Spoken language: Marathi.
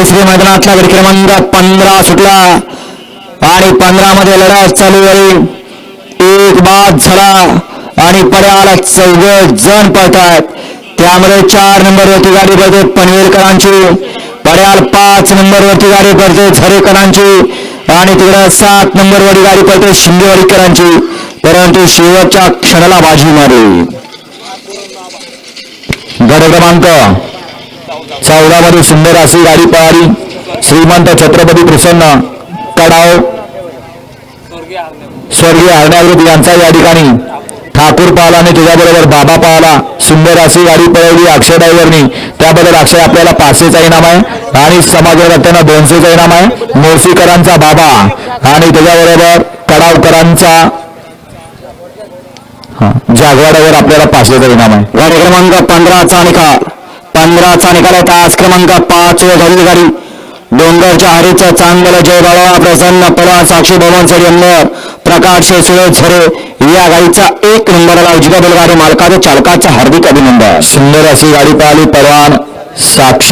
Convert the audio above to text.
केसरी मैदानातला गडी क्रमांक पंधरा सुटला. आणि पंधरा मध्ये लढत चालू झाली. एक बाद झाला. आणि पर्याला चौघ जण पळतात त्यामध्ये चार नंबर वरती गाडी पडते पनवेलकरांची. पड्याल पाच नंबर वरती गाडी पडते झरेकरांची. आणि तिकडे सात नंबर वरती गाडी पडते शिंदेवाडीकरांची. परंतु शेवटच्या क्षणाला बाजी मारली. गड क्रमांक चौदा सुंदर अशी गाडी पळाली श्रीमंत छत्रपती प्रसन्न कडाव स्वर्गीय हरण्यावृत यांचा या ठिकाणी ठाकूर पाहला आणि तुझ्याबरोबर बाबा पाहला. सुंदर अशी गाडी पळवली अक्षय ड्रायव्हरनी त्याबद्दल अक्षय आपल्याला पाचशेचा इनाम आहे आणि समाजरत्ना दोनशेचा इनाम आहे. मोर्शीकरांचा बाबा आणि त्याच्याबरोबर कडावकरांचा जागवाड्यावर आपल्याला पाचशेचा इनाम आहे. गाडी क्रमांक पंधराचा निकाल. पंधराचा निकाल आहे तास क्रमांक पाच व झालेली गाडी डोंगरच्या हरीचं चांगलं जय बाबा प्रसन्न पडा साक्षी भवन सडयंबर प्रकाश सुरेश झरे. या गाडीचा एक नंबरला उजव्या बैलगाडी मालकाचं चालकाचं हार्दिक अभिनंदन. सुंदर अशी गाडी पाहिली परवान साक्षी